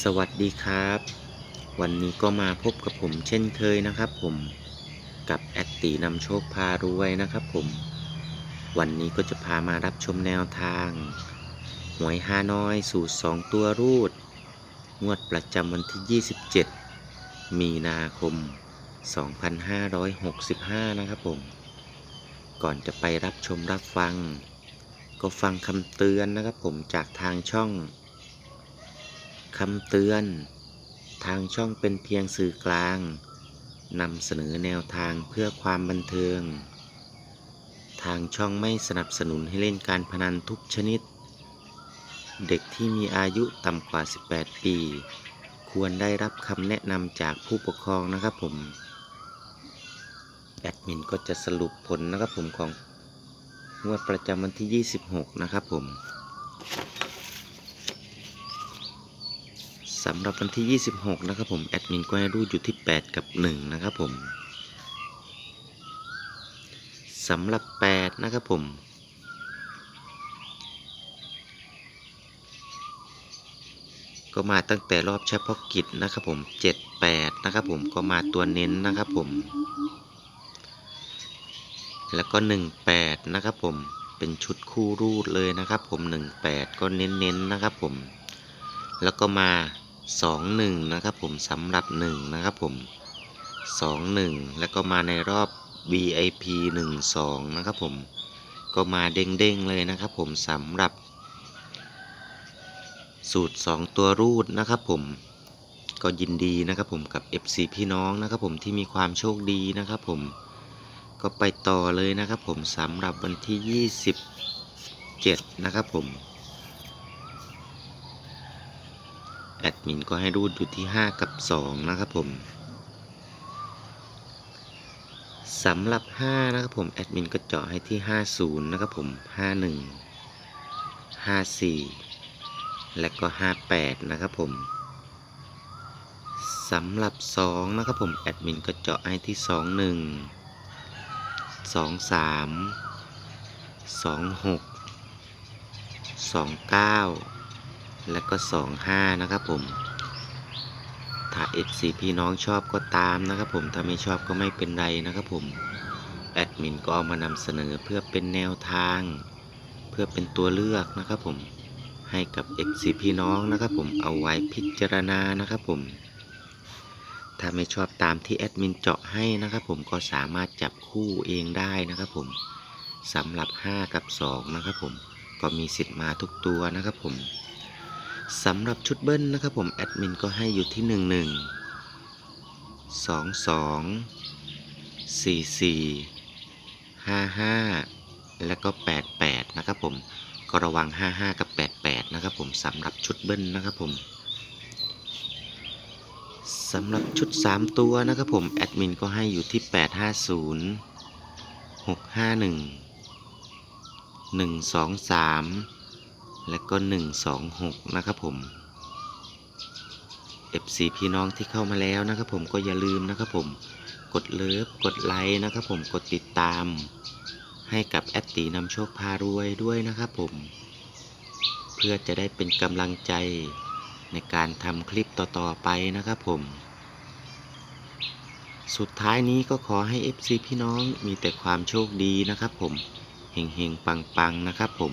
สวัสดีครับ วันนี้ก็มาพบกับผมเช่นเคยนะครับผมกับแอดตีนำโชคพารวยนะครับผม วันนี้ก็จะพามารับชมแนวทาง หวยฮานอยสูตร2ตัวรูด งวดประจำวันที่ 27 มีนาคม 2565 นะครับผม ก่อนจะไปรับชมรับฟัง ก็ฟังคำเตือนนะครับผมจากทางช่อง คำเตือน ทางช่องเป็นเพียงสื่อกลางนำเสนอแนวทางเพื่อความบันเทิง ทางช่องไม่สนับสนุนให้เล่นการพนันทุกชนิด เด็กที่มีอายุต่ำกว่า 18 ปี ควรได้รับคำแนะนำจากผู้ปกครองนะครับผม แอดมินก็จะสรุปผลนะครับผมของงวดประจำวันที่ 26 นะครับผม สำหรับวันที่ 26 นะครับผม แอดมินก็ให้รูดอยู่ที่ 8 กับ 1 นะครับผมสำหรับ 8 นะครับผม ก็มาตั้งแต่รอบเฉพาะกิจนะครับผม 7 8 นะครับผมก็มาตัวเน้นนะครับผม แล้วก็ 1 8 นะครับผมเป็นชุดคู่รูดเลยนะครับผม 1 8 ก็เน้นๆนะครับผมแล้วก็มา 2-1 นะครับผมสำหรับ 1 นะครับผม 2-1 แล้วก็มาในรอบ VIP 1-2 นะครับผม ก็มาเด้งๆเลยนะครับผมสำหรับ สูตร 2 ตัวรูดนะครับผมก็ยินดีนะครับผมกับ FC พี่น้องนะครับผมที่มีความโชคดีนะครับผมก็ไปต่อเลยนะครับผมสำหรับวันที่ 27 นะครับผม แอดมินก็ให้รูดอยู่ที่ 5 กับ 2 นะครับผมสำหรับ 5 นะครับผมแอดมินก็เจาะให้ที่ 50 นะครับผม 51 54 และก็ 58 นะครับผมสำหรับ 2 นะครับผมแอดมินก็เจาะให้ที่ 21 23 26 29 และก็25นะครับผม ถ้า FC พี่น้องชอบก็ตามนะครับผม ถ้าไม่ชอบก็ไม่เป็นไรนะครับผม แอดมินก็เอามานำเสนอเพื่อเป็นแนวทาง เพื่อเป็นตัวเลือกนะครับผม ให้กับ FC พี่น้องนะครับผม เอาไว้พิจารณานะครับผม ถ้าไม่ชอบตามที่แอดมินเจาะให้นะครับผม ก็สามารถจับคู่เองได้นะครับผมสำหรับ 5 กับ 2 นะครับผม ก็มีสิทธิ์มาทุกตัวนะครับผม สำหรับชุดเบิ้ลนะครับผมแอดมินก็ให้อยู่ที่ 1 1 2 2 4 4 5 5 แล้วก็ 8 8 นะครับผม ก็ระวัง 55 กับ 88 นะครับผมสำหรับชุดเบิ้ลนะครับผมสำหรับชุด 3 ตัวนะครับผมแอดมินก็ให้อยู่ที่ 850 651 123 และก็ 126 นะครับผม FC พี่น้องที่เข้ามาแล้วนะครับผมก็อย่าลืมนะครับผมกดเลิฟกดไลค์นะครับผมกดติดตาม ให้กับแอดตีนำโชคพารวยด้วยนะครับผม เพื่อจะได้เป็นกำลังใจในการทำคลิปต่อๆไปนะครับผม สุดท้ายนี้ก็ขอให้ FC พี่น้องมีแต่ความโชคดีนะครับผมเฮงๆปังๆนะครับผม